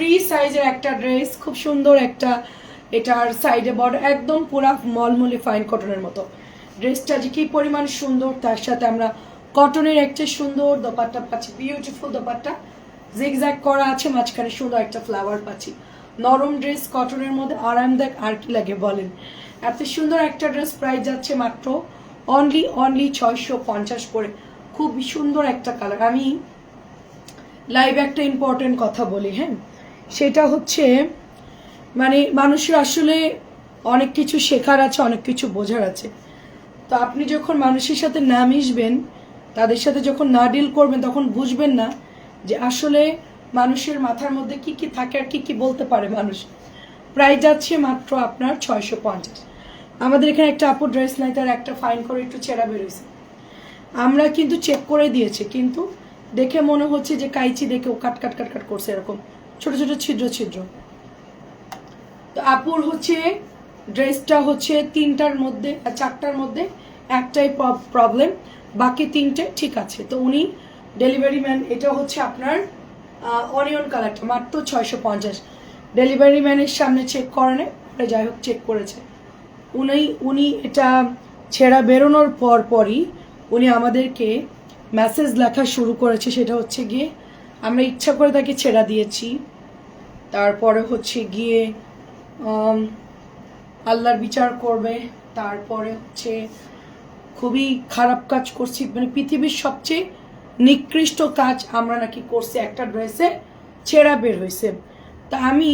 Free সাইজের একটা dress, খুব সুন্দর একটা, এটার সাইডে বড় একদম পুরা মলমলে ফাইন কটনের মতো। ড্রেসটা যে কি পরিমাণ সুন্দর, তার সাথে আমরা কটনের একটা সুন্দর দোপাট্টা পাচ্ছি বিউটিফুল দোপাট্টা। জিগজ্যাগ করা আছে, মাঝখানে সুন্দর একটা ফ্লাওয়ার পাচ্ছি। নরম ড্রেস কটনের মধ্যে আরামদায়ক আর কি লাগে বলেন। এত সুন্দর একটা ড্রেস প্রাইস যাচ্ছে মাত্র অনলি অনলি ছয়শো পঞ্চাশ করে। খুব সুন্দর একটা কালার আমি লাইভ একটা ইম্পর্টেন্ট কথা বলি হ্যাঁ? সেটা হচ্ছে মানে মানুষের আসলে অনেক কিছু শেখার আছে, অনেক কিছু বোঝার আছে। তো আপনি যখন মানুষের সাথে না মিশবেন, তাদের সাথে যখন না ডিল করবেন, তখন বুঝবেন না যে আসলে মানুষের মাথার মধ্যে কি কি থাকে আর কি কি বলতে পারে মানুষ। প্রায় যাচ্ছে মাত্র আপনার ছয়শো পঞ্চাশ। আমাদের এখানে একটা আপু ড্রেস নাই, তার একটা ফাইন করে একটু ছেঁড়া বেরোইছে। আমরা কিন্তু চেক করে দিয়েছি, কিন্তু দেখে মনে হচ্ছে যে কাইচি দেখে ও কাট কাট কাট কাট করছে এরকম। ছোট ছোট ছিদ্র ছিদ্র। তো আপুর হচ্ছে ড্রেসটা হচ্ছে তিনটার মধ্যে আহ, চারটার মধ্যে একটাই প্রবলেম বাকি তিনটে ঠিক আছে। তো উনি ডেলিভারি ম্যান এটা হচ্ছে আপনার অনিয়ন কালারটা মাত্র ছয়শো পঞ্চাশ। ডেলিভারি ম্যানের সামনে চেক করেনে যাই হোক চেক করেছে। উনি উনি এটা ছেঁড়া বেরোনোর পর পরই উনি আমাদেরকে মেসেজ লেখা শুরু করেছে সেটা হচ্ছে গিয়ে আমরা ইচ্ছা করে তাকে ছেঁড়া দিয়েছি। তারপরে হচ্ছে গিয়ে আল্লাহর বিচার করবে। তারপরে হচ্ছে খুবই খারাপ কাজ করছি। মানে পৃথিবীর সবচেয়ে নিকৃষ্ট কাজ আমরা নাকি করছি, একটা ড্রেসে ছেঁড়া বের হয়েছে। তা আমি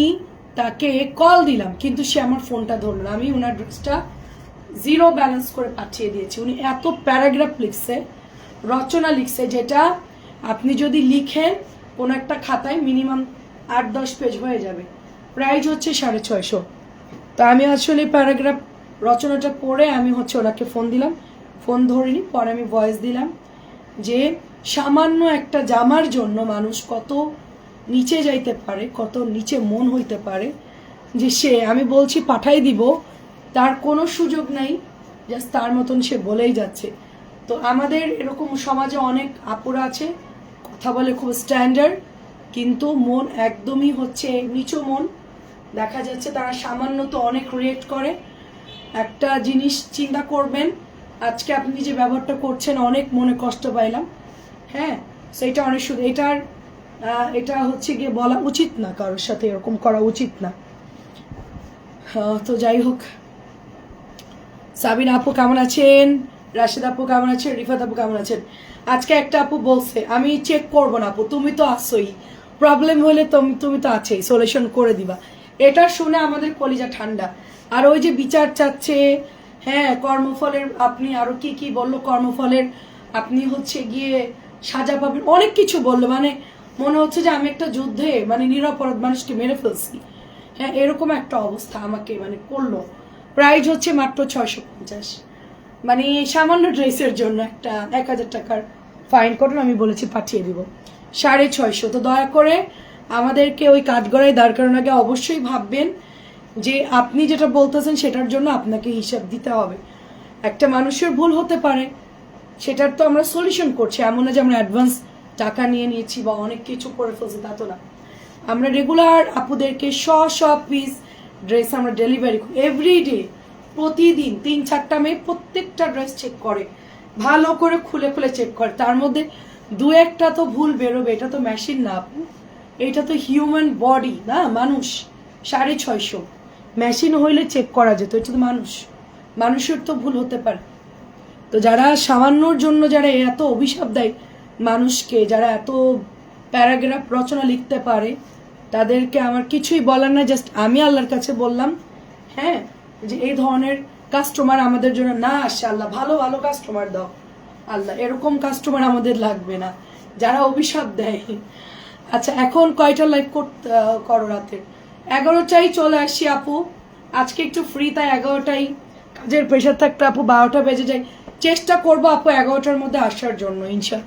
তাকে কল দিলাম, কিন্তু সে আমার ফোনটা ধরলো না। আমি ওনার ড্রেসটা জিরো ব্যালেন্স করে পাঠিয়ে দিয়েছি। উনি এত প্যারাগ্রাফ লিখছে, রচনা লিখছে, যেটা আপনি যদি লিখেন কোনো একটা খাতায় মিনিমাম আট দশ পেজ হয়ে যাবে। প্রাইজ হচ্ছে সাড়ে ছয়শো। তো আমি আসলে প্যারাগ্রাফ রচনাটা পড়ে আমি হচ্ছে ওনাকে ফোন দিলাম। ফোন ধরিনি, পরে আমি ভয়েস দিলাম যে সামান্য একটা জামার জন্য মানুষ কত নিচে যাইতে পারে, কত নিচে মন হইতে পারে যে সে, আমি বলছি পাঠাই দিব, তার কোনো সুযোগ নাই, জাস্ট তার মতন সে বলেই যাচ্ছে। তো আমাদের এরকম সমাজে অনেক আপুরা আছে কথা বলে খুব স্ট্যান্ডার্ড কিন্তু মন একদমই হচ্ছে নিচু মন। দেখা যাচ্ছে তারা সামান্য তো অনেক রিয়েক্ট করে। একটা জিনিস চিন্তা করবেন, আজকে আপনি যে ব্যবহারটা করছেন, অনেক মনে কষ্ট পাইলাম। হ্যাঁ সেইটা অনেক শুধু এটার এটা হচ্ছে গিয়ে বলা উচিত না কারোর সাথে, এরকম করা উচিত না। তো যাই হোক। সাবিন আপু কেমন আছেন? রাশিদ আপু কেমন আছেন? রিফাত আপু কেমন আছেন? আজকে একটা আপু বলছে, আমি চেক করব না আপু, তুমি তো আসোই প্রবলেম হলে তুমি তুমি তো আছেই সলিউশন করে দিবা। এটা শুনে আমাদের কলিজা ঠান্ডা। আর ওই যে বিচার চাচ্ছে হ্যাঁ কর্মফলের, আপনি আরও কি কি বলল? কর্মফলের, আপনি হচ্ছে গিয়ে সাজা পাবেন। অনেক কিছু বলল মানে মনে হচ্ছে যে আমি একটা যুদ্ধে মানে নিরাপরাধ মানুষকে মেরে ফেলছি। হ্যাঁ এরকম একটা অবস্থা আমাকে মানে করল। প্রাইজ হচ্ছে মাত্র ছয়শো পঞ্চাশ। মানে সামান্য ড্রেসের জন্য একটা এক হাজার টাকার ফাইন করুন আমি বলেছি পাঠিয়ে দিব। সাড়ে ছয়শো। তো দয়া করে আমাদেরকে ওই কাঠগড়ায় দাঁড় করানোর আগে অবশ্যই ভাববেন যে আপনি যেটা বলতেছেন সেটার জন্য আপনাকে হিসাব দিতে হবে। একটা মানুষের ভুল হতে পারে, সেটার তো আমরা সলিউশন করছি। এমন না যে আমরা অ্যাডভান্স টাকা নিয়ে নিয়েছি বা অনেক কিছু করে ফেলছি, তা তো না। আমরা রেগুলার আপুদেরকে শ শ পিস ড্রেস আমরা ডেলিভারি করি। এভরিডে প্রতিদিন তিন, চারটা মেয়ে প্রত্যেকটা ড্রেস চেক করে। ভালো করে খুলে খুলে চেক করে। তার মধ্যে দু একটা তো ভুল বেরোবে, এটা তো মেশিন না আপু। এটা তো হিউম্যান বডি না? মানুষ। সাড়ে ছয়শো। মেশিন হইলে চেক করা যেত, এটা তো মানুষ। মানুষের তো ভুল হতে পারে। তো যারা সামান্যর জন্য যারা এত অভিশাপ দেয় মানুষকে, যারা এত প্যারাগ্রাফ রচনা লিখতে পারে, তাদেরকে আমার কিছুই বলার না জাস্ট আমি আল্লাহর কাছে বললাম হ্যাঁ যে এই ধরনের কাস্টমার আমাদের জন্য, না আসে আল্লাহ ভালো ভালো কাস্টমার দাও। আল্লাহ, এরকম কাস্টমার আমাদের লাগবে না। যারা অভিশাপ দেয়। আচ্ছা এখন কয়টা লাইভ করো রাতে? এগারোটাই চলে আসি আপু। আজকে একটু ফ্রি তাই এগারোটাই কাজের প্রেশার থাকতে আপু বারোটা বেজে যায়। চেষ্টা করব আপু এগারোটার মধ্যে আসার জন্য ইনশা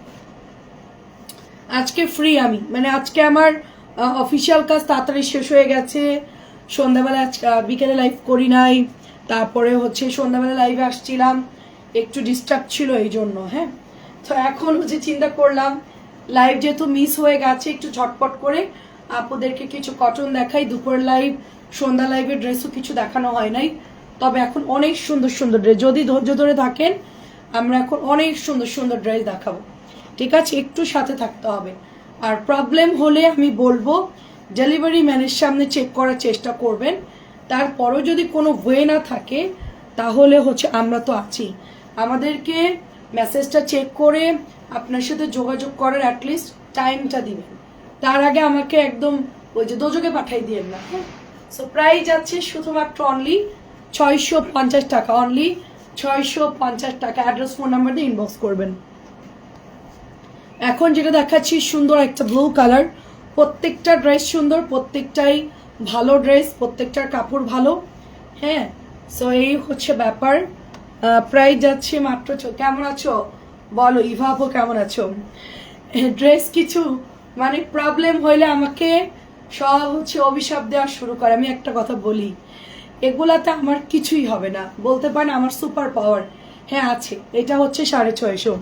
আজকে ফ্রি আমি। মানে আজকে আমার অফিসিয়াল কাজ তাড়াতাড়ি শেষ হয়ে গেছে। সন্ধ্যাবেলা বিকেলে লাইভ করি নাই। তারপরে হচ্ছে সন্ধ্যাবেলা লাইভে আসছিলাম। একটু ডিস্টার্ব ছিল এই জন্য হ্যাঁ? তো এখন হচ্ছে চিন্তা করলাম লাইভ যেহেতু মিস হয়ে গেছে, একটু ঝটপট করে আপুদেরকে কিছু কটন দেখাই। দুপুর লাইভ সন্ধ্যা লাইভের ড্রেসও কিছু দেখানো হয় নাই। তবে এখন অনেক সুন্দর সুন্দর ড্রেস যদি ধৈর্য ধরে থাকেন, আমরা এখন অনেক সুন্দর সুন্দর ড্রেস দেখাবো। ঠিক আছে? একটু সাথে থাকতে হবে। আর প্রবলেম হলে আমি বলব ডেলিভারি ম্যানের সামনে চেক করার চেষ্টা করবেন। তারপরও যদি কোনো ওয়ে না থাকে, তাহলে হচ্ছে আমরা তো আছি। আমাদেরকে মেসেজটা চেক করে আপনার সাথে যোগাযোগ করার অ্যাটলিস্ট টাইমটা দিবেন। তার আগে আমাকে একদম ওই যে দোজকে পাঠাই দিয়েন না হ্যাঁ? সো প্রাইস যাচ্ছে শুধুমাত্র অনলি ছয়শো পঞ্চাশ টাকা অনলি ছয়শো পঞ্চাশ টাকা। অ্যাড্রেস ফোন নাম্বার দিয়ে ইনবক্স করবেন। এখন যেটা দেখাচ্ছি, সুন্দর একটা ব্লু কালার প্রত্যেকটা ড্রেস সুন্দর, প্রত্যেকটাই ভালো ড্রেস প্রত্যেকটার কাপড় ভালো। হ্যাঁ সো এই হচ্ছে ব্যাপার। প্রায় যাচ্ছে মাত্র কেমন আছো? বলো ইভাবো কেমন আছো? ড্রেস কিছু মানে প্রবলেম হইলে আমাকে সব হচ্ছে অভিশাপ দেওয়া শুরু করে। আমি একটা কথা বলি, এগুলাতে আমার কিছুই হবে না। বলতে পারেন আমার সুপার পাওয়ার হ্যাঁ আছে। এটা হচ্ছে সাড়ে ছয়শো।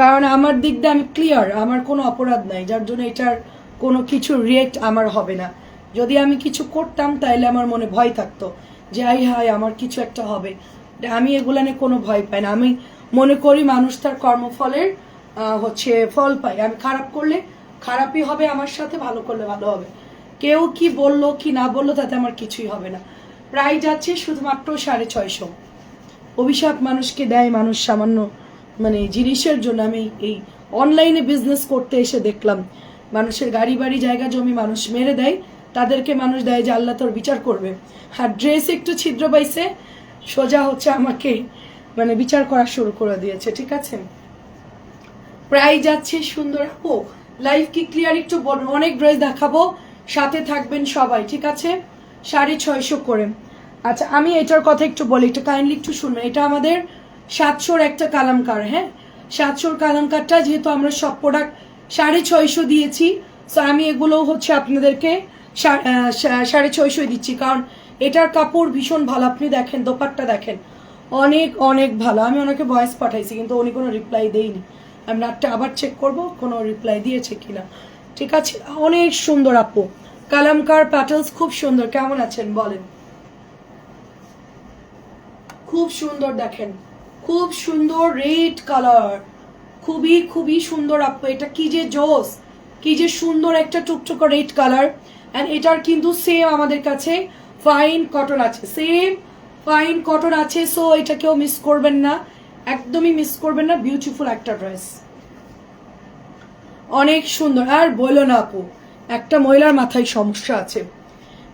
কারণ আমার দিক দিয়ে আমি ক্লিয়ার আমার কোনো অপরাধ নাই। যার জন্য এটার কোনো কিছু রিয়েক্ট আমার হবে না। যদি আমি কিছু করতাম, তাইলে আমার মনে ভয় থাকতো যে, আই হাই আমার কিছু একটা হবে। আমি এগুলা নিয়ে কোনো ভয় পাই না। আমি মনে করি মানুষ তার কর্মফলের হচ্ছে ফল পাই আমি খারাপ করলে খারাপই হবে আমার সাথে, ভালো করলে ভালো হবে। কেউ কি বলল, কি না বলল, তাতে আমার কিছুই হবে না। প্রায় যাচ্ছে শুধুমাত্র সাড়ে ছয়শো। অভিশাপ মানুষকে দেয়, মানুষ সামান্য মানে জিনিসের জন্য আমি এই অনলাইনে বিজনেস করতে এসে দেখলাম। মানুষের গাড়ি বাড়ি, জায়গা জমি মানুষ মেরে দেয়, তাদেরকে মানুষ দেয় যে আল্লাহ তোর বিচার করবে। আর ড্রেস একটু ছিদ্র পাইছে সোজা হচ্ছে আমাকে মানে বিচার করা শুরু করে দিয়েছে, ঠিক আছে? প্রায় যাচ্ছে সুন্দর আপু লাইভ কি ক্লিয়ার একটু অনেক ড্রেস দেখাবো, সাথে থাকবেন সবাই, ঠিক আছে? সাড়ে ছয়শো করে। আচ্ছা আমি এটার কথা একটু বলি, একটু কাইন্ডলি একটু শুনবেন এটা আমাদের সাতশোর একটা কালামকার হ্যাঁ? সাতশোর কালামকারটা যেহেতু আমরা সব প্রোডাক্ট সাড়ে ছয়শো দিয়েছি। তো আমি এগুলো হচ্ছে আপনাদেরকে সা- সা- সাড়ে ছয়শোই দিচ্ছি। কারণ এটার কাপড় ভীষণ ভালো। আপনি দেখেন, দোপাট্টা দেখেন। অনেক অনেক ভালো। আমি ওনাকে ভয়েস পাঠাইছি, কিন্তু উনি কোনো রিপ্লাই দেয়নি। আমি রাতটা আবার চেক করব, কোনো রিপ্লাই দিয়েছে কিনা ঠিক আছে? অনেক সুন্দর আপু। কালামকার প্যাটেলস খুব সুন্দর। কেমন আছেন বলেন? খুব সুন্দর দেখেন। খুব সুন্দর রেড কালার খুবই খুবই সুন্দর আপু, এটা কি যে জোস, কি যে সুন্দর একটা টুকটুকো রেড কালার। অ্যান্ড এটার কিন্তু সেম আমাদের কাছে ফাইন কটন আছে সেম ফাইন কটন আছে সো এটা কেউ মিস করবেন না, একদমই মিস করবেন না বিউটিফুল একটা ড্রেস অনেক সুন্দর, আর বলো না আপু, একটা মহিলার মাথায় সমস্যা আছে।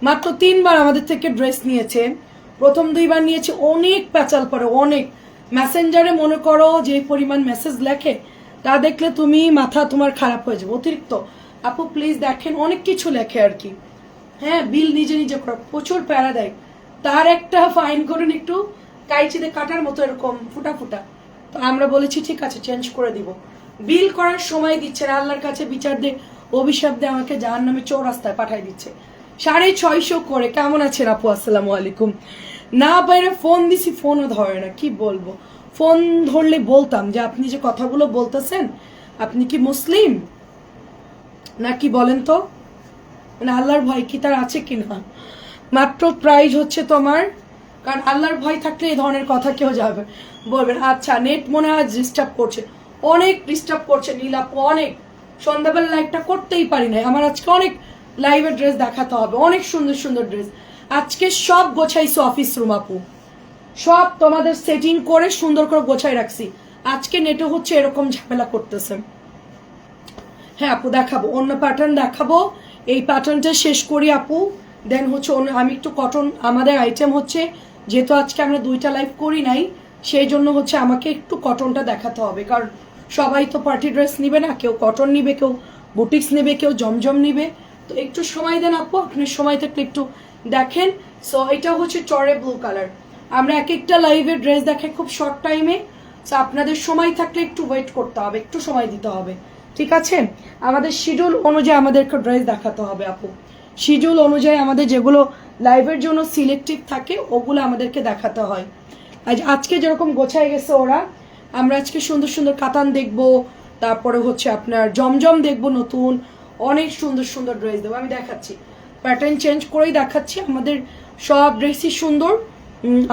মাত্র তিনবার আমাদের থেকে ড্রেস নিয়েছে, প্রথম দুইবার নিয়েছে, অনেক প্যাচাল পরে, অনেক। মেসেঞ্জারে মনে করো যে পরিমাণ মেসেজ লেখে, তা দেখলে তুমি মাথা তোমার খারাপ হয়ে যাবে, অতিরিক্ত। আপু প্লিজ দেখেন, অনেক কিছু লেখে আর কি। হ্যাঁ বিল নিজে নিজে প্রচুর প্যারা দেয়। তার একটা ফাইন করুন একটু, কাইচিতে কাটার মতো এরকম ফুটা ফুটা। তো আমরা বলেছি, ঠিক আছে চেঞ্জ করে দিব। বিল করার সময় দিচ্ছে আল্লাহর কাছে বিচার দিয়ে অভিশাপ দিয়ে আমাকে জাহান নামে চৌরাস্তায় পাঠাই দিচ্ছে। সাড়ে ছয়শো করে, কেমন আছেন আপু? আসসালামু আলাইকুম। না বাইরে ফোন দিছি, ফোনও ধরে না, কি বলব? ফোন ধরলে বলতাম যে, আপনি যে কথাগুলো বলতেছেন, আপনি কি মুসলিম? না কি বলেন তো? মানে আল্লাহর ভয় কি তার আছে কিনা মাত্র প্রাইজ হচ্ছে তোমার, কারণ আল্লাহর ভয় থাকলে এই ধরনের কথা কেউ যাবে। বলবেন আচ্ছা নেট মনে হয় ডিস্টার্ব করছে। অনেক ডিস্টার্ব করছে নীলাপ অনেক। সন্ধ্যাবেলা লাইভটা করতেই পারি না আমার আজকে অনেক লাইভের ড্রেস দেখাতে হবে। অনেক সুন্দর সুন্দর ড্রেস আজকে সব গোছাইছো অফিস রুম আপু। সব তোমাদের সেটিং করে সুন্দর করে গোছাই রাখছি। আজকে নেটে হচ্ছে এরকম ঝামেলা করতেছে। হ্যাঁ আপু, দেখাবো। অন্য প্যাটার্ন দেখাবো। এই প্যাটার্নটা শেষ করি আপু। দেন হচ্ছে অন্য আমি একটু কটন আমাদের আইটেম হচ্ছে, যেহেতু আজকে আমরা দুইটা লাইভ করি নাই, সেই জন্য হচ্ছে আমাকে একটু কটনটা দেখাতে হবে। কারণ সবাই তো পার্টি ড্রেস নিবে না, কেউ কটন নিবে, কেউ বুটিক্স নেবে, কেউ জমজম নিবে। তো একটু সময় দেন আপু আপনি সময় থাকলে একটু দেখেন সো এটা হচ্ছে চরে ব্লু কালার আমরা এক একটা লাইভে ড্রেস দেখে খুব শর্ট টাইমে সো আপনাদের সময় থাকলে একটু ওয়েট করতে হবে, একটু সময় দিতে হবে। ঠিক আছে? আমাদের শিডিউল অনুযায়ী আমাদেরকে ড্রেস দেখাতে হবে, আপু। শিডিউল অনুযায়ী আমাদের যেগুলো লাইভের জন্য সিলেক্টিভ থাকে, ওগুলো আমাদেরকে দেখাতে হয়। আজ, আজকে যেরকম গোছায় গেছে ওরা, আমরা আজকে সুন্দর সুন্দর কাতান দেখব, তারপরে হচ্ছে আপনার জমজম দেখব নতুন, অনেক সুন্দর সুন্দর ড্রেস দেবো। আমি দেখাচ্ছি। প্যাটার্ন চেঞ্জ করেই দেখাচ্ছি। আমাদের সব ড্রেসই সুন্দর।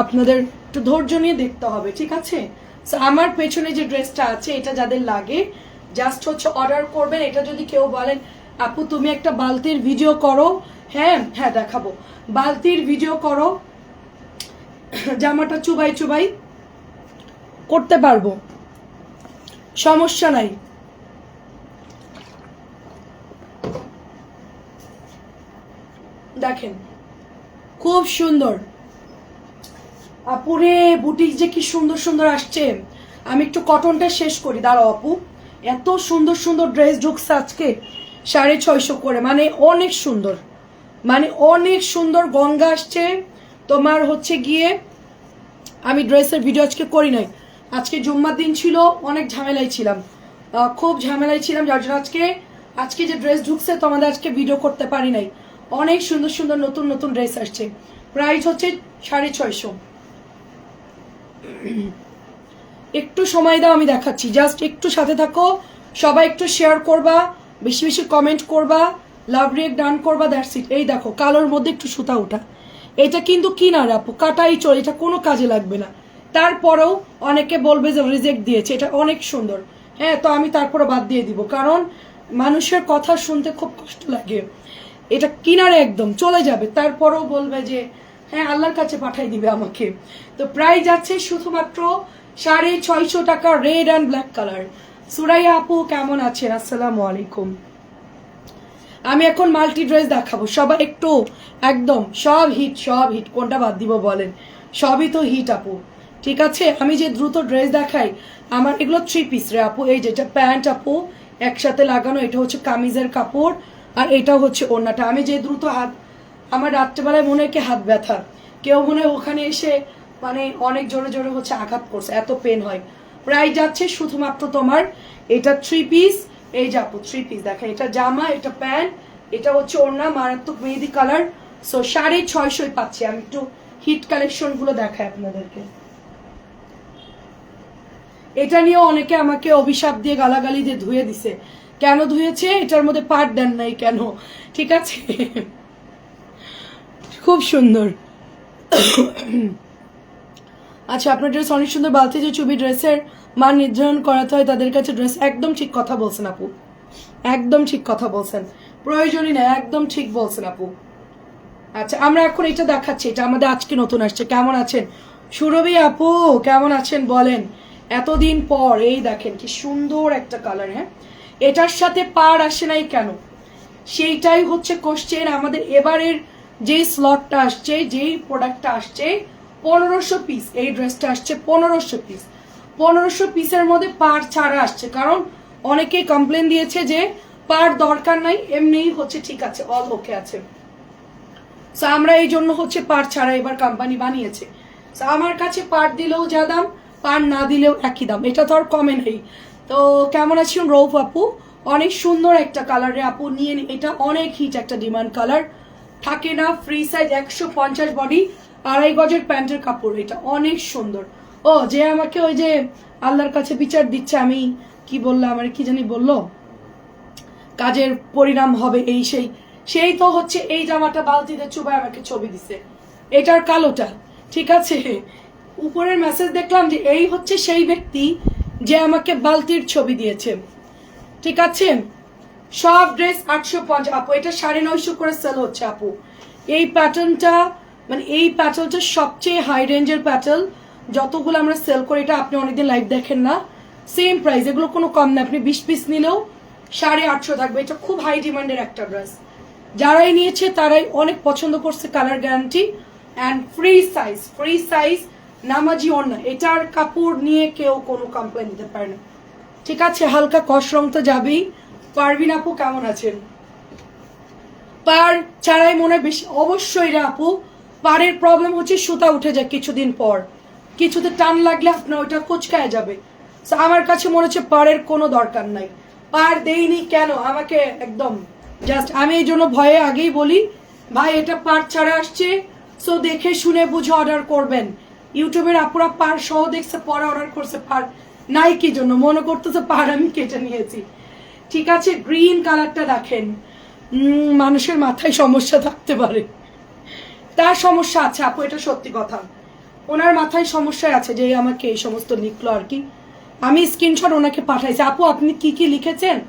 আপনাদের একটু ধৈর্য নিয়ে দেখতে হবে ঠিক আছে? So, আমার পেছনে যে ড্রেসটা আছে এটা যাদের লাগে জাস্ট হচ্ছে অর্ডার করবেন। এটা যদি কেউ বলেন আপু তুমি একটা বালতির ভিডিও করো। হ্যাঁ হ্যাঁ দেখাবো। বালতির ভিডিও করো জামাটা চুবাই চুবাই করতে পারব। সমস্যা নাই। দেখেন। খুব সুন্দর। আপুরে বুটিক যে কি সুন্দর সুন্দর আসছে। আমি একটু কটনটা শেষ করি। দাঁড়াও আপু। এত সুন্দর সুন্দর ড্রেস ঢুকছে আজকে। সাড়ে ছয়শো করে। মানে অনেক সুন্দর। মানে অনেক সুন্দর গঙ্গা আসছে। তোমার হচ্ছে গিয়ে আমি ড্রেসের ভিডিও আজকে করি নাই। আজকে জুম্মার দিন ছিল, অনেক ঝামেলায় ছিলাম। খুব ঝামেলায় ছিলাম, যার জন্য আজকে আজকে যে ড্রেস ঢুকছে তোমাদের আজকে ভিডিও করতে পারি নাই। অনেক সুন্দর সুন্দর নতুন নতুন ড্রেস আসছে। প্রাইস হচ্ছে সাড়ে ছয়শো। একটু সময় দাও, আমি দেখাচ্ছি। জাস্ট একটু সাথে থাকো। সবাই একটু শেয়ার করবা, বেশি বেশি কমেন্ট করবা লাভ রেক ডান করবা দ্যাটস ইট এই দেখো, কালোর মধ্যে একটু সুতা ওঠা। এটা কিন্তু কি না আপু, কাটাই চল, এটা কোনো কাজে লাগবে না। তারপরেও অনেকে বলবে যে রিজেক্ট দিয়েছে, এটা অনেক সুন্দর। হ্যাঁ তো আমি তারপরে বাদ দিয়ে দিব, কারণ মানুষের কথা শুনতে খুব কষ্ট লাগে। এটা কিনারে একদম, চলে যাবে। তারপরও বলবে যে হ্যাঁ আল্লাহর কাছে পাঠাই দিবে আমাকে। তো প্রাইস যাচ্ছে শুধুমাত্র সাড়ে ছয়শো টাকা red and black colour. Suraiya আপু, কেমন আছেন? আসসালামু আলাইকুম। আমি এখন মাল্টি ড্রেস দেখাবো। সবাই একটু, একদম, সব হিট সব হিট। কোনটা বাদ দিব বলেন? সবই তো হিট, আপু। ঠিক আছে? আমি যে দ্রুত ড্রেস দেখাই, আমার এগুলো থ্রি পিস রে, আপু। এই যেটা প্যান্ট, আপু, একসাথে লাগানো, এটা হচ্ছে কামিজের কাপড়। আর এটা হচ্ছে ওড়নাটা। আমি যে দ্রুত হাত, আমার রাত্রেবেলায় মনে হয় হাত ব্যথা। কেউ মনে হয় ওখানে এসে মানে অনেক জোরে জোরে হচ্ছে আঘাত করছে, এত পেন হয়। প্রায় যাচ্ছে শুধুমাত্র তোমার এটা থ্রি পিস এই যে আপু থ্রি পিস দেখা এটা জামা, এটা প্যান্ট এটা হচ্ছে ওড়না, মারাত্মক মেহেদি কালার সো সাড়ে ছয়শোই পাচ্ছি। আমি একটু হিট কালেকশনগুলো দেখাই আপনাদেরকে। এটা নিয়ে অনেকে আমাকে অভিশাপ দিয়ে গালাগালি দিয়ে ধুয়ে দিছে। কেন ধুয়েছে? এটার মধ্যে পাট দেন নাই কেন? ঠিক আছে? খুব সুন্দর। আচ্ছা আপনার ড্রেস অনেক সুন্দর বালতি যে চুবি ড্রেসের মান নির্ধারণ করাতে হয়, তাদের কাছে ড্রেস একদম ঠিক কথা বলছেন আপু। একদম ঠিক কথা বলছেন। প্রয়োজনই না, একদম ঠিক বলছেন আপু। আচ্ছা আমরা এখন এটা দেখাচ্ছি। এটা আমাদের আজকে নতুন আসছে। কেমন আছেন? সুরভি আপু, কেমন আছেন বলেন? এতদিন পর, এই দেখেন কি সুন্দর একটা কালার হ্যাঁ? এটার সাথে পার আসে নাই কেন? সেইটাই হচ্ছে কোশ্চেন আমাদের এবারের যে স্লটটা আসছে যেই প্রোডাক্টটা আসছে পনেরোশো পিস এই ড্রেসটা আসছে পনেরোশো পিস পনেরোশো পিসের মধ্যে পার ছাড়া আসছে কারণ অনেকেই কমপ্লেন দিয়েছে যে পার দরকার নাই এমনিই হচ্ছে ঠিক আছে অল ওকে আছে। So, আমরা এই জন্য হচ্ছে পার ছাড়া এবার কোম্পানি বানিয়েছে। So, আমার কাছে পার দিলেও যা দাম পার না দিলেও একই দাম। এটা তো আর কমে নেই। তো কেমন আছেন রৌফ আপু? অনেক সুন্দর একটা কালারে আপু নিয়ে এটা অনেক হিট একটা ডিমান্ড কালার থাকে না ফ্রি সাইজ একশো পঞ্চাশ বডি আড়াই গজের প্যান্টের কাপড়, এটা অনেক সুন্দর। ও, যে আমাকে ওই যে আল্লাহর কাছে বিচার দিচ্ছে, আমি কি বললাম আমার কি জানি বলল? কাজের পরিণাম হবে এই সেই। সেই তো হচ্ছে এই জামাটা বালতিতে চুবাই আমাকে ছবি দিছে। এটার কালোটা, ঠিক আছে? উপরের মেসেজ দেখলাম যে এই হচ্ছে সেই ব্যক্তি যে আমাকে বালতির ছবি দিয়েছে। ঠিক আছে? সব ড্রেস আটশো পঞ্চাশ। আপু, এটা সাড়ে নয়শো করে সেল হচ্ছে, আপু। এই প্যাটার্নটা মানে এই প্যাটার্নটা সবচেয়ে হাই রেঞ্জের প্যাটার্ন যতগুলো আমরা সেল করি, এটা আপনি অনেকদিন লাইভ দেখেন না। সেম প্রাইস এগুলো কোনো কম না। আপনি বিশ পিস নিলেও সাড়ে আটশো থাকবে। এটা খুব হাই ডিমান্ডের একটা ড্রেস যারাই নিয়েছে, তারাই অনেক পছন্দ করছে colour guarantee and free size free size নামাজি অন্য এটার কাপড় নিয়ে কেউ কোনো কমপ্লেন দিতে পারে না। ঠিক আছে, হালকা কষ রং তো যাবেই। পারবিন আপু, কেমন আছেন? পার ছাড়াই মনে বেশি অবশ্যই রে আপু পাড়ের প্রবলেম হচ্ছে সুতা উঠে যায় কিছুদিন পর। কিছুতে টান লাগলে আপনার ওইটা কুচকায় যাবে। আমার কাছে মনে হচ্ছে পাড়ের কোনো দরকার নাই। পার দেইনি কেন? আমাকে একদম জাস্ট আমি এই জন্য ভয়ে আগেই বলি, ভাই, এটা পার ছাড়া আসছে। সো দেখে শুনে বুঝে অর্ডার করবেন। ইউটিউবের আপুরা পার সহ দেখছে, পরে অর্ডার করছে পার। নাই কি জন্য, মনে করতেছে পার আমি কেটে নিয়েছি। ঠিক আছে গ্রিন কালারটা দেখেন। মানুষের মাথায় সমস্যা থাকতে পারে। তার সমস্যা আছে, আপু, এটা সত্যি কথা। ওনার মাথায় সমস্যা আছে যে আমাকে এই সমস্ত লিখলো আর কি। আমি স্ক্রিনশট ওনাকে পাঠাইছি। আপু, আপনি কি কি লিখেছেন?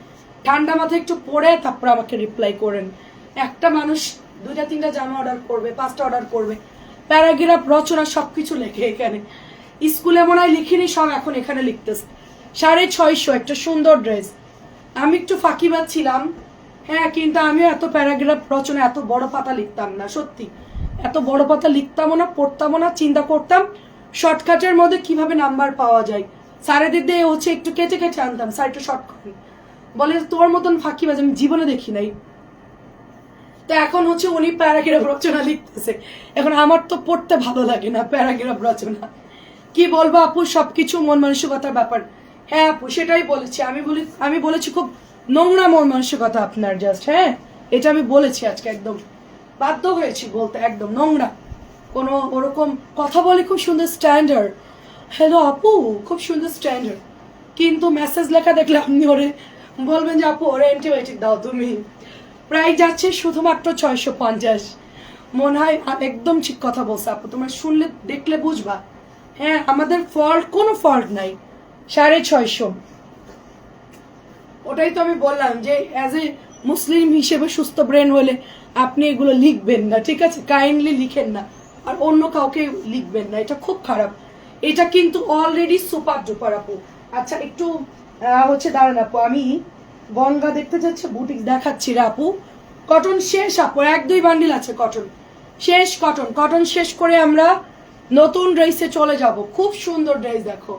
ঠান্ডা মাথায় একটু পড়ে, তারপর আমাকে রিপ্লাই করেন। একটা মানুষ দুইটা, তিনটা জামা অর্ডার করবে, পাঁচটা অর্ডার করবে। প্যারাগ্রাফ, রচনা, সবকিছু লেখে এখানে। স্কুলে মনে হয় লিখিনি, সব এখন এখানে লিখতেছে। সাড়ে ছয়শো, একটা সুন্দর ড্রেস। আমি একটু ফাঁকিবাদ ছিলাম। হ্যাঁ কিন্তু আমিও এত প্যারাগ্রাফ, রচনা, এত বড় পাতা লিখতাম না, সত্যি। এত বড় পাতা লিখতামও না, পড়তামও না, চিন্তা করতাম, শর্টকাটের মধ্যে কীভাবে নাম্বার পাওয়া যায়। স্যারেদের দিয়ে হচ্ছে একটু কেটে কেটে আনতাম, স্যার একটু শর্টকাট বলে, তোর মতন ফাঁকিবাজ আমি জীবনে দেখি নাই। তো এখন হচ্ছে উনি প্যারাগ্রাফ রচনা লিখতেছে। এখন আমার তো পড়তে ভালো লাগে না প্যারাগ্রাফ রচনা। কি বলব আপু, সবকিছু মন মানসিকতার ব্যাপার। হ্যাঁ আপু, সেটাই বলেছি। আমি বলি, আমি বলেছি খুব নোংরা মন মানসিকতা আপনার জাস্ট হ্যাঁ? এটা আমি বলেছি আজকে একদম। বাধ্য হয়েছি বলতে একদম নোংরা। কোনো ওরকম কথা বলে খুব সুন্দর স্ট্যান্ডার্ড হ্যালো আপু, খুব সুন্দর স্ট্যান্ডার্ড কিন্তু মেসেজ লেখা দেখলে আপনি ওরে বলবেন যে, আপু, ওরে অ্যান্টিবায়োটিক দাও তুমি। প্রায় যাচ্ছে শুধুমাত্র ছয়শো পঞ্চাশ। মনে হয় একদম ঠিক কথা বলছে আপু। তোমার শুনলে, দেখলে বুঝবা। হ্যাঁ আমাদের ফল্ট কোনো ফল্ট নাই। সাড়ে ছয়শো। ওটাই তো আমি বললাম যে অ্যাজ এ মুসলিম হিসেবে সুস্থ ব্রেন হলে আপনি এগুলো লিখবেন না, ঠিক আছে? কাইন্ডলি লিখেন না। আর অন্য কাউকে লিখবেন না। এটা খুব খারাপ। এটা কিন্তু অলরেডি সুপার ডুপার আপু। আচ্ছা একটু হচ্ছে দাঁড়ান আপু। আমি গঙ্গা দেখতে যাচ্ছে? বুটিক দেখাচ্ছি রে আপু। কটন শেষ আপু, এক দুই বান্ডিল আছে কটন। শেষ কটন কটন শেষ করে আমরা নতুন ড্রেসে চলে যাব। খুব সুন্দর ড্রেস দেখো।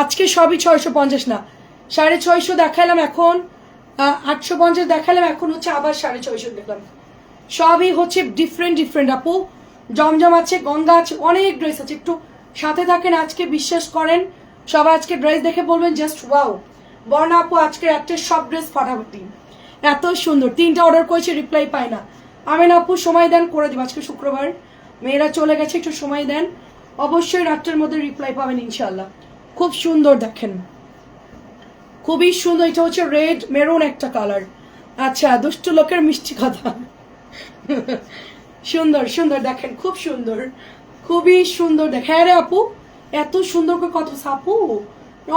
আজকে সবই ছয়শো পঞ্চাশ না, সাড়ে ছয়শো দেখালাম এখন আটশো পঞ্চাশ দেখালাম, এখন হচ্ছে আবার সাড়ে ছয়শো দেখলাম। সবই হচ্ছে ডিফারেন্ট ডিফারেন্ট আপু। জমজম আছে, গঙ্গা আছে, অনেক ড্রেস আছে। একটু সাথে থাকেন, আজকে বিশ্বাস করেন, সবাই আজকে ড্রেস দেখে বলবেন জাস্ট ওয়াও বর্ণা আপু আজকে একটা সব ড্রেস ফাটাফাটি এত সুন্দর তিনটা অর্ডার করেছি রিপ্লাই পায় না। আমেন আপু সময় দেন করে দিব। আজকে শুক্রবার। মেয়েরা চলে গেছে একটু সময় দেন। অবশ্যই রাত্রের মধ্যে রিপ্লাই পাবেন ইনশাল্লাহ খুব সুন্দর দেখেন। খুবই সুন্দর এটা হচ্ছে রেড মেরুন একটা কালার আচ্ছা দুষ্টু লোকের মিষ্টি কথা। সুন্দর সুন্দর দেখেন খুব সুন্দর। খুবই সুন্দর দেখ হ্যাঁ রে আপু এত সুন্দর করে বলছে, আপু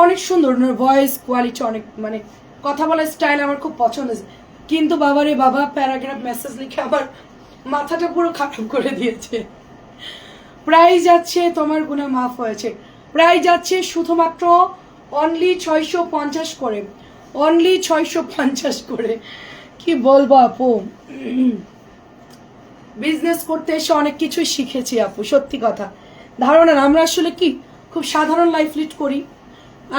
অনেক সুন্দর ভয়েস কোয়ালিটি অনেক মানে কথা বলার স্টাইল আমার খুব পছন্দ কিন্তু বাবা রে বাবা প্যারাগ্রাফ মেসেজ লিখে আমার মাথাটা পুরো খারাপ করে দিয়েছে। প্রাইস যাচ্ছে, তোমার গুণা মাফ হয়েছে। প্রায় যাচ্ছে শুধুমাত্র অনলি ছয়শো পঞ্চাশ করে। অনলি ছয়শো পঞ্চাশ করে। কি বলব আপু? বিজনেস করতে এসে অনেক কিছুই শিখেছি আপু, সত্যি কথা। ধারণা আমরা আসলে কি, খুব সাধারণ লাইফ লিড করি।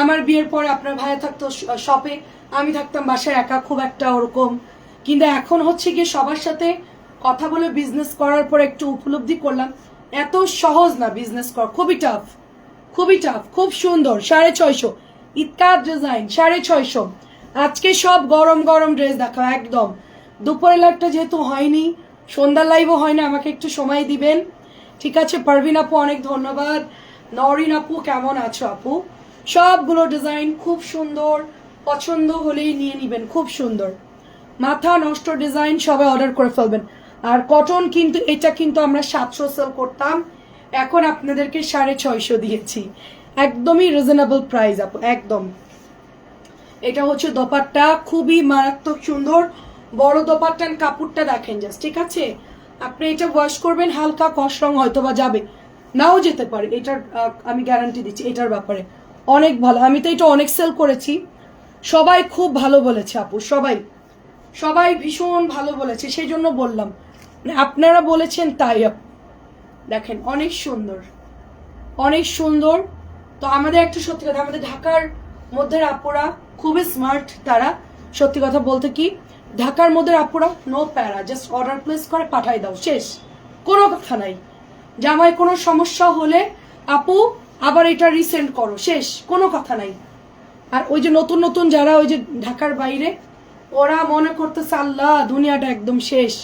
আমার বিয়ের পরে আপনার ভাইয়া থাকতো শপে, আমি থাকতাম বাসায় একা খুব একটা ওরকম। কিন্তু এখন হচ্ছে গিয়ে সবার সাথে কথা বলে বিজনেস করার পর একটু উপলব্ধি করলাম। এত সহজ না বিজনেস করা, খুবই টাফ খুবই টাফ খুব সুন্দর, সাড়ে ছয়শো। ইতকার ডিজাইন সাড়ে ছয়শো। আজকে সব গরম গরম ড্রেস দেখা একদম। দুপুরের লাইভটা যেহেতু হয়নি, সন্ধ্যার লাইভও হয় না আমাকে একটু সময় দিবেন। ঠিক আছে, পারভিন আপু, অনেক ধন্যবাদ। নরিন আপু, কেমন আছো আপু? সবগুলো ডিজাইন খুব সুন্দর। পছন্দ হলেই নিয়ে নিবেন, খুব সুন্দর। মাথা নষ্ট ডিজাইন সবাই অর্ডার করে ফেলবেন। আর কটন কিন্তু, এটা কিন্তু আমরা সাতশো সেল করতাম। এখন আপনাদেরকে সাড়ে ছয়শো দিয়েছি। একদমই রিজনেবল প্রাইস আপু, একদম। এটা হচ্ছে দোপাট্টা, খুবই মারাত্মক সুন্দর। বড় দোপাট্টার কাপড়টা দেখেন জাস্ট ঠিক আছে? আপনি এটা ওয়াশ করবেন, হালকা কষ রং হয়তো বা যাবে। নাও যেতে পারে, এটার আমি গ্যারান্টি দিচ্ছি, এটার ব্যাপারে। অনেক ভালো, আমি তো এটা অনেক সেল করেছি। সবাই খুব ভালো বলেছে আপু, সবাই। সবাই ভীষণ ভালো বলেছে সেই জন্য বললাম। মানে আপনারা বলেছেন তাই দেখেন, অনেক সুন্দর। অনেক সুন্দর। তো আমাদের একটা সত্যি কথা, আমাদের ঢাকার মধ্যে আপুরা খুবই স্মার্ট তারা। সত্যি কথা বলতে কি, ঢাকার মধ্যে আপুরা নো প্যারা জাস্ট অর্ডার প্লেস করে পাঠাই দাও, শেষ। কোনো কথা নাই। জামায় কোনো সমস্যা হলে আপু আবার এটা রিসেন্ট করো, শেষ, কোনো কথা নাই। আর ওই যে নতুন নতুন যারা ওই যে ঢাকার বাইরে, ওরা মনে করতেছে আল্লাহ, দুনিয়াটা একদম শেষ।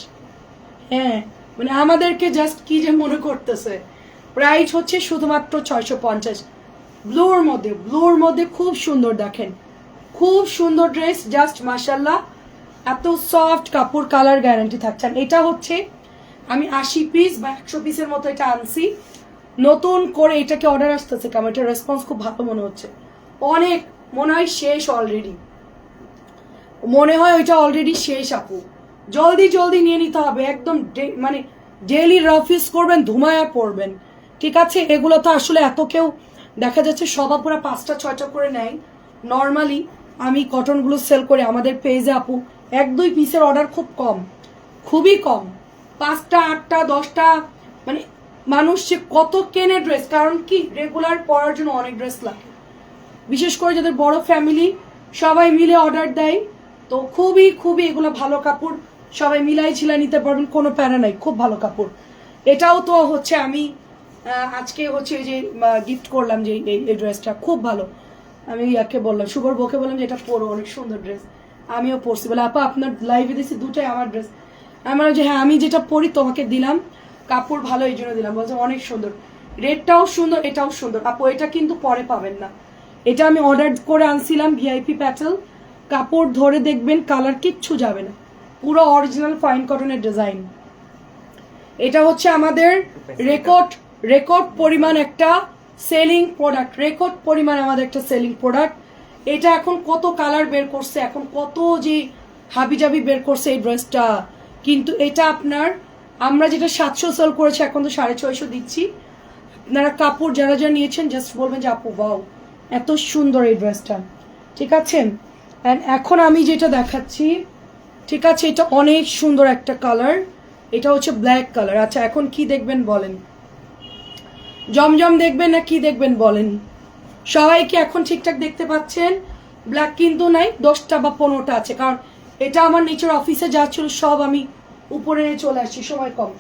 হ্যাঁ মানে আমাদেরকে জাস্ট কি যে মনে করতেছে। প্রাইস হচ্ছে শুধুমাত্র ছয়শো পঞ্চাশ। ব্লুর মধ্যে ব্লুর মধ্যে খুব সুন্দর দেখেন। খুব সুন্দর ড্রেস জাস্ট মাসাল্লাহ এত সফট কাপড় কালার গ্যারান্টি থাকছে। আর এটা হচ্ছে, আমি আশি পিস বা একশো পিসের মতো এটা আনছি। নতুন করে এটাকে অর্ডার আসতেছে কেমন এটা রেসপন্স খুব ভালো মনে হচ্ছে। অনেক, মনে হয় শেষ অলরেডি মনে হয় ওইটা অলরেডি শেষ, আপু। জলদি জলদি নিয়ে নিতে হবে, একদম মানে ডেইলি রাফ ইউজ করবেন, ধুমায়া পড়বেন। ঠিক আছে? এগুলো তো আসলে এত কেউ, দেখা যাচ্ছে সবা পুরো পাঁচটা, ছয়টা করে নেয়। নর্মালি আমি কটনগুলো সেল করে আমাদের পেজে আপু। এক, দুই পিসের অর্ডার খুব কম। খুবই কম। পাঁচটা, আটটা, দশটা মানে মানুষ যে কত কেনে ড্রেস কারণ কি? রেগুলার পরার জন্য অনেক ড্রেস লাগে। বিশেষ করে যাদের বড় ফ্যামিলি সবাই মিলে অর্ডার দেয়। তো খুবই খুবই এগুলো ভালো কাপড়। সবাই মিলাই ছিলাই নিতে পারবেন, কোনো প্যারা নাই, খুব ভালো কাপড়। এটাও তো হচ্ছে আমি আজকে হচ্ছে যে গিফট করলাম যে এই- ড্রেসটা খুব ভালো। আমি ইয়াকে বললাম শুভর বউকে বললাম যে, এটা পরো, অনেক সুন্দর ড্রেস আমিও পরছি। বলে, আপা, আপনার লাইভে দিয়েছি দুটাই আমার ড্রেস আমার যে হ্যাঁ আমি যেটা পরি তোমাকে দিলাম। কাপড় ভালো এই জন্য দিলাম। বলছে, অনেক সুন্দর। রেটটাও সুন্দর, এটাও সুন্দর। আপু, এটা কিন্তু পরে পাবেন না। এটা আমি অর্ডার করে আনছিলাম ভিআইপি প্যাটেল কাপড় ধরে দেখবেন কালার কিচ্ছু যাবে না। পুরো অরিজিনাল ফাইন কটনের ডিজাইন এটা হচ্ছে আমাদের রেকর্ড রেকর্ড পরিমাণ একটা সেলিং প্রোডাক্ট রেকর্ড পরিমাণ আমাদের একটা সেলিং প্রোডাক্ট এটা এখন কত কালার বের করছে, এখন কত যে হাবিজাবি বের করছে এই ড্রেসটা কিন্তু এটা আপনার আমরা যেটা সাতশো সেল করেছি, এখন তো সাড়ে ছয়শো দিচ্ছি। আপনারা কাপড় যারা যারা নিয়েছেন জাস্ট বলবেন যে আপু বাউ এত সুন্দর এই ড্রেসটা ঠিক আছে? অ্যান্ড এখন আমি যেটা দেখাচ্ছি, ঠিক আছে, এটা অনেক সুন্দর একটা কালার এটা হচ্ছে ব্ল্যাক কালার আচ্ছা এখন কি দেখবেন বলেন? জমজম দেখবেন না কি দেখবেন বলেন? সবাই কি এখন ঠিকঠাক দেখতে পাচ্ছেন? ব্ল্যাক কিন্তু নাই, দশটা বা পনেরোটা আছে। কারণ এটা আমার নিচের অফিসে যা ছিল সব আমি উপরে নিয়ে চলে আসছি, সময় কম।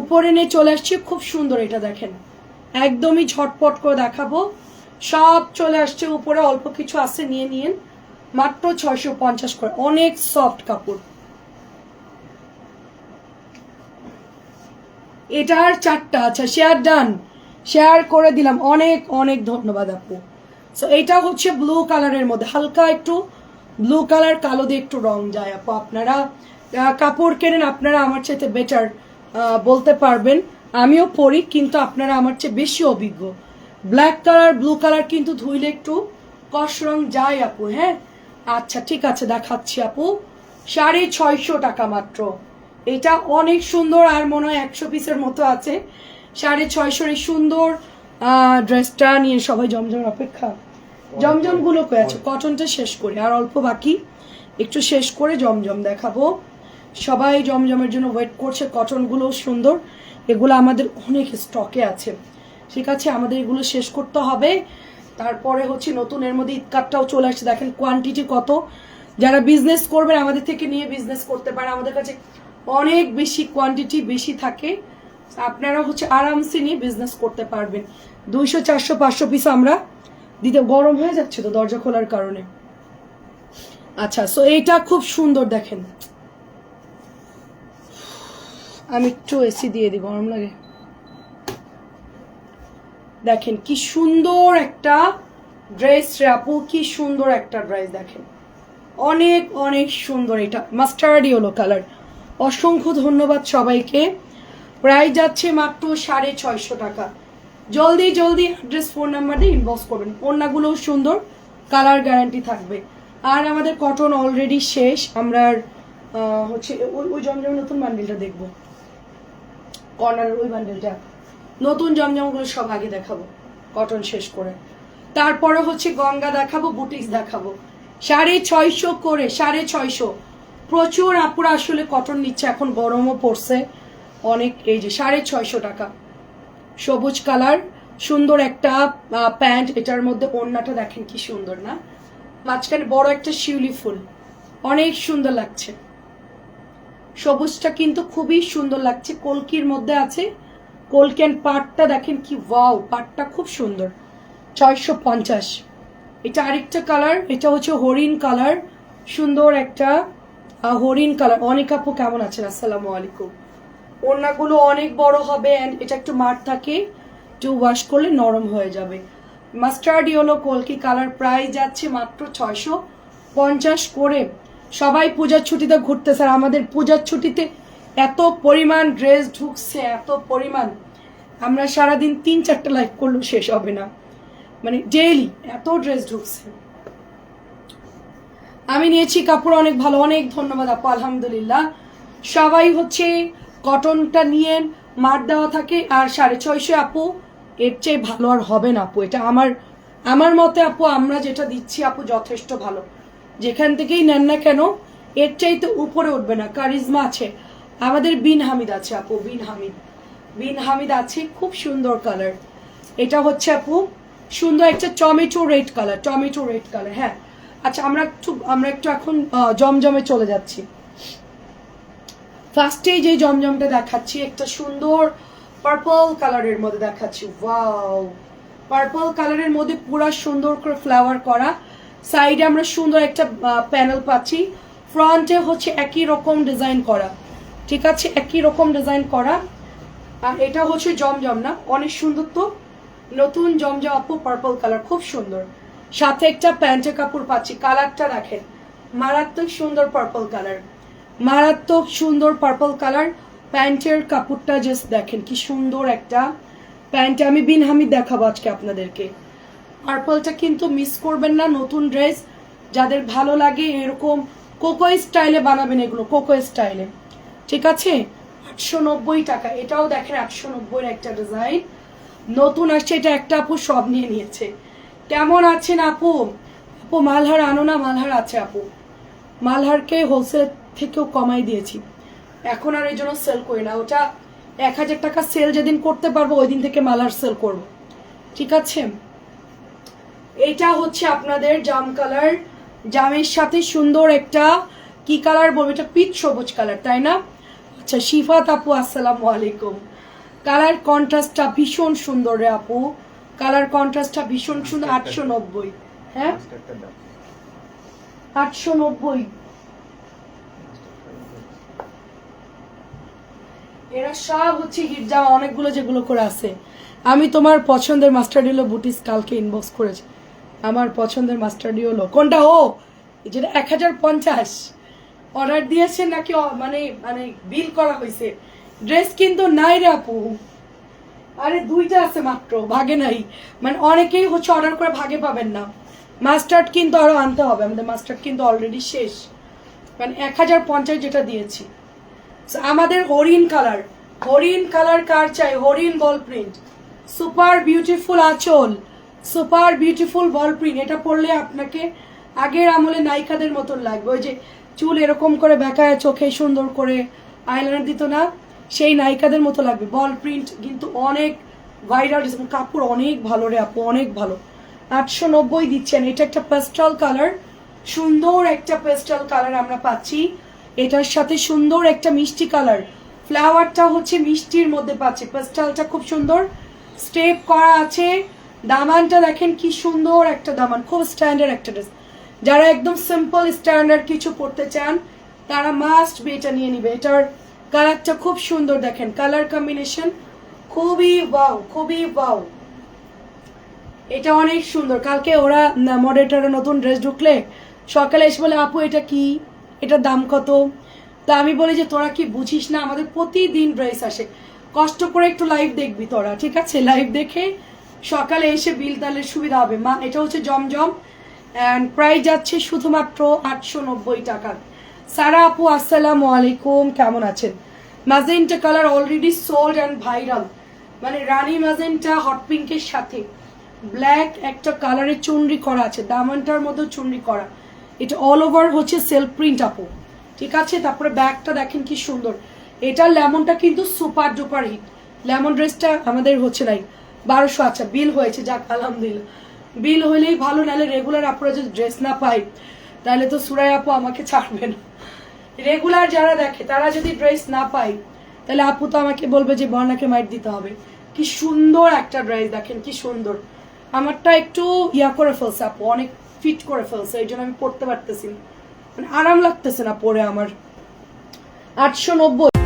উপরে নিয়ে চলে আসছি, খুব সুন্দর এটা দেখেন। একদমই ঝটপট করে দেখাবো। সব চলে আসছে উপরে, অল্প কিছু আছে, নিয়ে নিন। মাত্র ছয়শো পঞ্চাশ করে, অনেক সফট কাপড়। এটার চারটা আচ্ছা শেয়ার ডান শেয়ার করে দিলাম, অনেক অনেক ধন্যবাদ আপু। সো এটা হচ্ছে ব্লু কালারের মধ্যে, হালকা একটু ব্লু কালার কালো দিয়ে একটু রং যায়, আপু। আপনারা কাপড় কেনেন, আপনারা আমার চাইতে বেটার বলতে পারবেন। আমিও পরি, কিন্তু আপনারা আমার চেয়ে বেশি অভিজ্ঞ। ব্ল্যাক কালার ব্লু কালার কিন্তু ধুইলে একটু কষ রং যায়, আপু হ্যাঁ? আচ্ছা ঠিক আছে, দেখাচ্ছি, আপু। সাড়ে ছয়শো টাকা মাত্র। এটা অনেক সুন্দর, আর মনে হয় একশো পিসের মতো আছে। সাড়ে ছয়শোর এই সুন্দর ড্রেসটা নিয়ে সবাই জমজমের অপেক্ষা। জমজমগুলো কয়ে আছে? কটনটা শেষ করি, আর অল্প বাকি একটু শেষ করে জমজম দেখাবো। সবাই জমজমের জন্য ওয়েট করছে কটনগুলো সুন্দর। এগুলো আমাদের অনেক স্টকে আছে। ঠিক আছে, আমাদের এগুলো শেষ করতে হবে। তারপরে হচ্ছে নতুন, এর মধ্যে ঈদকারটাও চলে আসছে। দেখেন কোয়ান্টিটি কত। যারা বিজনেস করবেন, আমাদের থেকে নিয়ে বিজনেস করতে পারে আমাদের কাছে অনেক বেশি কোয়ান্টিটি বেশি থাকে। আপনারা হচ্ছে আরামসে নিয়ে বিজনেস করতে পারবেন। দুইশো, চারশো, পাঁচশো পিস আমরা দিতে গরম হয়ে যাচ্ছে তো দরজা খোলার কারণে। আচ্ছা সো এইটা খুব সুন্দর দেখেন। আমি একটু এসি দিয়ে দিই, গরম লাগে। দেখেন কি সুন্দর একটা ড্রেস রে আপু, কি সুন্দর একটা ড্রেস দেখেন। অনেক অনেক সুন্দর এটা। মাস্টার্ড ইয়েলো কালার অসংখ্য ধন্যবাদ সবাইকে। প্রায় যাচ্ছে মাত্র সাড়ে ছয়শো টাকা। জলদি জলদি অ্যাড্রেস ফোন নাম্বার দিয়ে ইনবক্স করবেন। ওড়নাগুলোও সুন্দর কালার গ্যারান্টি থাকবে। আর আমাদের কটন অলরেডি শেষ। আমরা হচ্ছে, ওই ওই জমজম নতুন বান্ডেলটা দেখব। কর্নারের ওই বান্ডেলটা নতুন জমজমগুলো সব আগে দেখাবো কটন শেষ করে। তারপরে হচ্ছে গঙ্গা দেখাবো বুটিক্স দেখাবো। সাড়ে ছয়শো করে, সাড়ে ছয়শো। প্রচুর আপুরা আসলে কটন নিচ্ছে, এখন গরমও পড়ছে। অনেক, এই যে সাড়ে ছয়শো টাকা। সবুজ কালার, সুন্দর একটা প্যান্ট, এটার মধ্যে ওড়নাটা দেখেন কি সুন্দর, না? মাঝখানে বড় একটা শিউলি ফুল। অনেক সুন্দর লাগছে। সবুজটা কিন্তু খুবই সুন্দর লাগছে। কলকির মধ্যে আছে। কলকি অ্যান্ড পাটটা দেখেন কি, ওয়াও পাটটা খুব সুন্দর। ছয়শো পঞ্চাশ। এটা আরেকটা কালার, এটা হচ্ছে হরিণ কালার। সুন্দর একটা হরিণ কালার। অনেক আপু কেমন আছেন? আসসালামু আলাইকুম। ওড়নাগুলো অনেক বড় হবে অ্যান্ড এটা একটু মাঠ থাকে, একটু ওয়াশ করলে নরম হয়ে যাবে। মাস্টার্ড ইয়েলো কলকি কালার প্রায় যাচ্ছে মাত্র ছয়শো পঞ্চাশ করে। সবাই পূজার ছুটিতে ঘুরতেছে আর আমাদের পূজার ছুটিতে এত পরিমাণ ড্রেস ঢুকছে, এত পরিমাণ। আমরা সারাদিন তিন চারটে লাইভ করলেও শেষ হবে না। মানে ডেইলি এত ড্রেস ঢুকছে। আমি নিয়েছি কাপড় অনেক ভালো, অনেক ধন্যবাদ আপু, আলহামদুলিল্লাহ। সবাই হচ্ছে কটনটা নিয়ে মার দেওয়া থাকে আর সাড়ে ছয়শো আপু, এর চেয়ে ভালো আর হবে না আপু। এটা আমার আমার মতে আপু, আমরা যেটা দিচ্ছি আপু যথেষ্ট ভালো। যেখান থেকেই নেন না কেন, এর চাইতে উপরে উঠবে না। কারিজমা আছে। আমাদের বিন হামিদ আছে আপু, বিন হামিদ। বিন হামিদ আছে, খুব সুন্দর কালার এটা হচ্ছে আপু, সুন্দর একটা tomato red colour tomato red colour হ্যাঁ। আচ্ছা আমরা একটু আমরা একটু এখন জমজমে চলে যাচ্ছি। ফার্স্টেই যে জমজমটা দেখাচ্ছি, একটা সুন্দর পার্পল কালারের মধ্যে দেখাচ্ছি। ওয়াও পার্পল কালারের মধ্যে পুরো সুন্দর করে ফ্লাওয়ার করা। সাইডে আমরা সুন্দর একটা প্যানেল পাচ্ছি। ফ্রন্টে হচ্ছে একই রকম ডিজাইন করা। ঠিক আছে? একই রকম ডিজাইন করা। আর এটা হচ্ছে জমজম না? অনেক সুন্দর তো। নতুন জমজম আপু পার্পল কালার খুব সুন্দর। সাথে একটা প্যান্টের কাপড় পাচ্ছি। কালারটা রাখেন মারাত্মক সুন্দর পার্পল কালার মারাত্মক সুন্দর পার্পল কালার প্যান্টের কাপড়টা জাস্ট দেখেন, কি সুন্দর একটা প্যান্ট। আমি বিন হামিদ দেখাবো আজকে আপনাদেরকে। পার্পলটা কিন্তু মিস করবেন না, নতুন ড্রেস যাদের ভালো লাগে এরকম কোকো স্টাইলে বানাবেন এগুলো কোকো স্টাইলে ঠিক আছে? আটশো নব্বই টাকা। এটাও দেখেন আটশো নব্বইয়ের একটা ডিজাইন নতুন আসছে, এটা একটা আপু সব নিয়ে নিয়েছে। কেমন আছেন আপু? আপু, মালহার আনো না, মালহার আছে আপু। মালহারকে হোলসেল থেকেও কমাই দিয়েছি। এখন আর এই জন্য সেল করি না। ওটা এক হাজার টাকা সেল যেদিন করতে পারব ওই দিন থেকে মালার সেল করব। ঠিক আছে? এটা হচ্ছে আপনাদের জাম কালার জামের সাথে সুন্দর একটা কি কালার বলব? এটা পিচ সবুজ কালার তাই না? আচ্ছা শিফাত আপু আসসালামু আলাইকুম। কালার কন্ট্রাস্টটা ভীষণ সুন্দর রে আপু। কালার কন্ট্রাস্টটা ভীষণ সুন্দর আটশো নব্বই। হ্যাঁ? আটশো নব্বই। এরা সব হচ্ছে হিট জামা অনেকগুলো যেগুলো করে আছে। আমি তোমার পছন্দের মাস্টার ডিলো বুটিস কালকে ইনবক্স করেছি। আমার পছন্দের মাস্টার ডিওলো কোনটা? ও যেটা এক হাজার পঞ্চাশ। অর্ডার দিয়েছে নাকি মানে মানে বিল করা হয়েছে। ড্রেস কিন্তু নাই রে আপু। আরে দুইটা আছে মাত্র, ভাগে নাই। মানে অনেকেই হচ্ছে অর্ডার করে ভাগে পাবেন না। মাস্টার্ড কিন্তু আরও আনতে হবে। আমাদের মাস্টার্ড কিন্তু অলরেডি শেষ। মানে এক হাজার পঞ্চাশ যেটা দিয়েছি। আমাদের হরিণ কালার হরিণ কালার কার চাই? হরিণ বল প্রিন্ট সুপার বিউটিফুল আঁচল। সুপার বিউটিফুল বল প্রিন্ট এটা পরলে আপনাকে আগের আমলে নায়িকাদের মতন লাগবে। ওই যে চুল এরকম করে বেঁকায় চোখে সুন্দর করে আইলাইনার দিত না, সেই নায়িকাদের মতো লাগবে। বল প্রিন্ট কিন্তু অনেক ভাইরাল কাপড় অনেক ভালো রে আপু, অনেক ভালো। আটশো নব্বই দিচ্ছেন। এটা একটা পেস্টাল কালার সুন্দর একটা পেস্টাল কালার আমরা পাচ্ছি। এটার সাথে সুন্দর একটা মিষ্টি কালার। ফ্লাওয়ারটা হচ্ছে মিষ্টির মধ্যে পাচ্ছি, পেস্টালটা খুব সুন্দর। স্টেপ করা আছে। দামানটা দেখেন কি সুন্দর একটা দামান, খুব স্ট্যান্ডার্ড একটা ড্রেস যারা একদম সিম্পল স্ট্যান্ডার্ড কিছু পড়তে চান, তারা মাস্ট বি এটা নিয়ে নিবে। এটার কালারটা খুব সুন্দর দেখেন, কালার কম্বিনেশন খুবই ওয়াও খুবই ওয়াও এটা অনেক সুন্দর। কালকে ওরা মডারেটারে নতুন ড্রেস ঢুকলে, সকালে এসে বলে, আপু, এটা কি? এটার দাম কত? তা আমি বলি যে, তোরা কি বুঝিস না, আমাদের প্রতিদিন ড্রেস আসে। কষ্ট করে একটু লাইভ দেখবি তোরা, ঠিক আছে? লাইভ দেখে সকালে এসে বিল তাহলে সুবিধা হবে। মা, এটা হচ্ছে জমজম অ্যান্ড প্রাইস যাচ্ছে শুধুমাত্র আটশো নব্বই টাকা। সারা আপু, আসসালামু আলাইকুম, কেমন আছেন? Magenta colour already sold and viral মানে রানী ম্যাজেন্টা হট পিঙ্কের সাথে। ব্ল্যাক একটা কালারের চুনরি করা আছে, দামানটার মধ্যে চুনরি করা। এটা অল ওভার হচ্ছে সেলফ প্রিন্ট আপু। ঠিক আছে? তারপরে ব্যাগটা দেখেন কি সুন্দর। এটা লেমনটা কিন্তু সুপার ডুপার হিট লেমন ড্রেসটা আমাদের হচ্ছে নাই বারোশো আচ্ছা বিল হয়েছে, যাক, আলহামদুলিল্লাহ। বিল হইলেই ভালো, নাহলে রেগুলার আপুরা যদি ড্রেস না পাই তাহলে তো সুরাই আপু আমাকে ছাড়বে না। রেগুলার যারা দেখে, তারা যদি ড্রেস না পায়, তাহলে আপু তো আমাকে বলবে যে, বর্ণাকে মাইট দিতে হবে। কি সুন্দর একটা ড্রেস দেখেন কি সুন্দর। আমারটা একটু ইয়া করে ফেলছে আপু, অনেক ফিট করে ফেলছে এই জন্য আমি পড়তে পারতেছি। মানে আরাম লাগতেছে না পরে আমার আটশো নব্বই